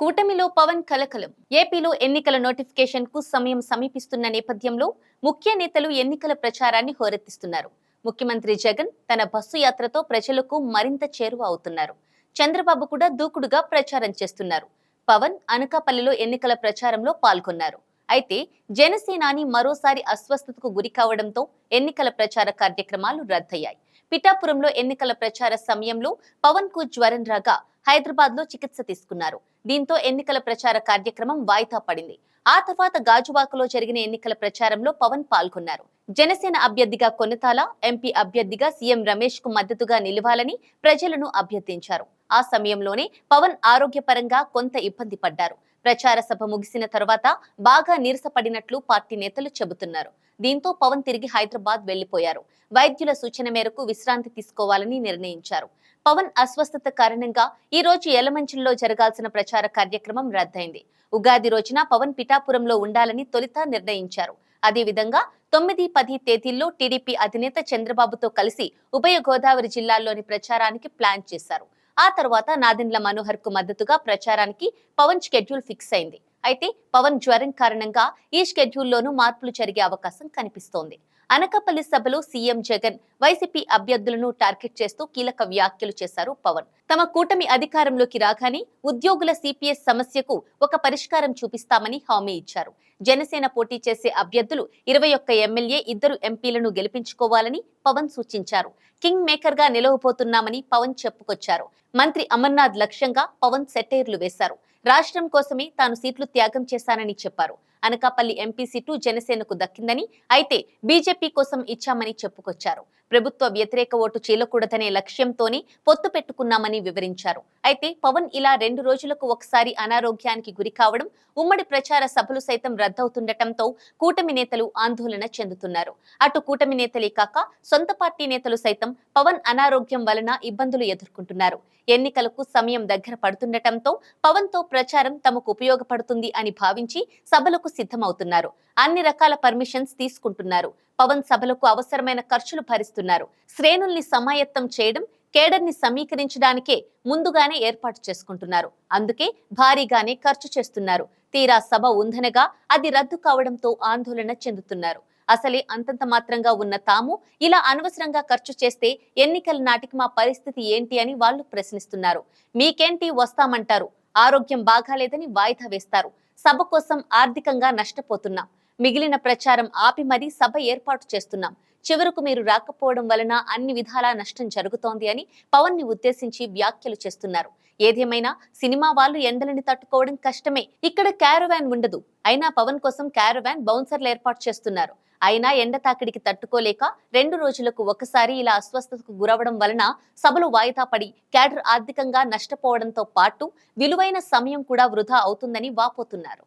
కూటమిలో పవన్ కలకలం. ఏపీలో ఎన్నికల నోటిఫికేషన్కు సమయం సమీపిస్తున్న నేపథ్యంలో ముఖ్య నేతలు ఎన్నికల ప్రచారాన్ని హోరెత్తిస్తున్నారు. ముఖ్యమంత్రి జగన్ తన బస్సు యాత్రతో ప్రజలకు మరింత చేరువ అవుతున్నారు. చంద్రబాబు కూడా దూకుడుగా ప్రచారం చేస్తున్నారు. పవన్ అనకాపల్లిలో ఎన్నికల ప్రచారంలో పాల్గొన్నారు. అయితే జనసేనాని మరోసారి అస్వస్థతకు గురి కావడంతో ఎన్నికల ప్రచార కార్యక్రమాలు రద్దయ్యాయి. పిఠాపురంలో ఎన్నికల ప్రచార సమయంలో పవన్కు జ్వరం రాగా హైదరాబాద్లో చికిత్స తీసుకున్నారు. దీంతో ఎన్నికల ప్రచార కార్యక్రమం వాయిదా పడింది. ఆ తర్వాత గాజువాకలో జరిగిన ఎన్నికల ప్రచారంలో పవన్ పాల్గొన్నారు. జనసేన అభ్యర్థిగా కొనతాల ఎంపీ అభ్యర్థిగా సీఎం రమేష్కు మద్దతుగా నిలవాలని ప్రజలను అభ్యర్థించారు. ఆ సమయంలోనే పవన్ ఆరోగ్యపరంగా కొంత ఇబ్బంది పడ్డారు. ప్రచార సభ ముగిసిన తర్వాత బాగా నీరసపడినట్లు పార్టీ నేతలు చెబుతున్నారు. దీంతో పవన్ తిరిగి హైదరాబాద్ వెళ్ళిపోయారు వైద్యుల సూచన మేరకు విశ్రాంతి తీసుకోవాలని నిర్ణయించారు. పవన్ అస్వస్థత కారణంగా ఈ రోజు ఎలమంచిలో జరగాల్సిన ప్రచార కార్యక్రమం రద్దయింది. ఉగాది రోజున పవన్ పిఠాపురంలో ఉండాలని తొలిత నిర్ణయించారు. అదేవిధంగా తొమ్మిది పది తేదీల్లో టీడీపీ అధినేత చంద్రబాబుతో కలిసి ఉభయ గోదావరి జిల్లాల్లోని ప్రచారానికి ప్లాన్ చేశారు. ఆ తర్వాత నాదెండ్ల మనోహర్కు మద్దతుగా ప్రచారానికి పవన్ షెడ్యూల్ ఫిక్స్ అయింది. అయితే పవన్ జ్వరం కారణంగా ఈ షెడ్యూల్లోనూ మార్పులు జరిగే అవకాశం కనిపిస్తోంది. అనకాపల్లి సభలో సీఎం జగన్ వైసీపీ అభ్యర్థులను టార్గెట్ చేస్తూ కీలక వ్యాఖ్యలు చేశారు పవన్. తమ కూటమి అధికారంలోకి రాగానే ఉద్యోగుల సిపిఎస్ సమస్యకు ఒక పరిష్కారం చూపిస్తామని హామీ ఇచ్చారు. జనసేన పోటీ చేసే అభ్యర్థులు ఇరవై ఒక్క ఎమ్మెల్యే ఇద్దరు ఎంపీలను గెలిపించుకోవాలని పవన్ సూచించారు. కింగ్ మేకర్గా నిలవబోతున్నామని పవన్ చెప్పుకొచ్చారు. మంత్రి అమర్నాథ్ లక్ష్యంగా పవన్ సెటైర్లు వేశారు. రాష్ట్రం కోసమే తాను సీట్లు త్యాగం చేశానని చెప్పారు. అనకాపల్లి ఎంపీ సీటు జనసేనకు దక్కిందని అయితే బీజేపీ కోసం ఇచ్చామని చెప్పుకొచ్చారు. ప్రభుత్వ వ్యతిరేక ఓటు చీలకూడదనే లక్ష్యంతోనే పొత్తు పెట్టుకున్నామని వివరించారు. అయితే పవన్ ఇలా రెండు రోజులకు ఒకసారి అనారోగ్యానికి గురి కావడం ఉమ్మడి ప్రచార సభలు సైతం రద్దవుతుండటంతో కూటమి నేతలు ఆందోళన చెందుతున్నారు. అటు కూటమి నేతలే కాక సొంత పార్టీ నేతలు సైతం పవన్ అనారోగ్యం వలన ఇబ్బందులు ఎదుర్కొంటున్నారు. ఎన్నికలకు సమయం దగ్గర పడుతుండటంతో పవన్తో ప్రచారం తమకు ఉపయోగపడుతుంది అని భావించి సభలకు సిద్ధమవుతున్నారు. అన్ని రకాల పర్మిషన్స్ తీసుకుంటున్నారు. పవన్ సభలకు అవసరమైన ఖర్చులు భరిస్తున్నారు. శ్రేణుల్ని సమాయత్తం చేయడం కేడర్ని సమీకరించడానికే ముందుగానే ఏర్పాటు చేసుకుంటున్నారు. అందుకే భారీగానే ఖర్చు చేస్తున్నారు. తీరా సభ ఉందనగా అది రద్దు కావడంతో ఆందోళన చెందుతున్నారు. అసలే అంతంత మాత్రంగా ఉన్న తాము ఇలా అనవసరంగా ఖర్చు చేస్తే ఎన్నికల నాటికి మా పరిస్థితి ఏంటి అని వాళ్ళు ప్రశ్నిస్తున్నారు. మీకేంటి వస్తామంటారు? ఆరోగ్యం బాగాలేదని వాయిదా వేస్తారు. సభ కోసం ఆర్థికంగా నష్టపోతున్నాం. మిగిలిన ప్రచారం ఆపి మరీ సభ ఏర్పాటు చేస్తున్నాం. చివరకు మీరు రాకపోవడం వలన అన్ని విధాలా నష్టం జరుగుతోంది అని పవన్ని ఉద్దేశించి వ్యాఖ్యలు చేస్తున్నారు. ఏదేమైనా సినిమా వాళ్ళు ఎండలని తట్టుకోవడం కష్టమే. ఇక్కడ క్యారవాన్ ఉండదు. అయినా పవన్ కోసం క్యారవాన్ బౌన్సర్లు ఏర్పాటు చేస్తున్నారు. అయినా ఎండ తాకిడికి తట్టుకోలేక రెండు రోజులకు ఒకసారి ఇలా అస్వస్థతకు గురవడం వలన సభలు వాయిదా పడి క్యాడర్ ఆర్థికంగా నష్టపోవడంతో పాటు విలువైన సమయం కూడా వృధా అవుతుందని వాపోతున్నారు.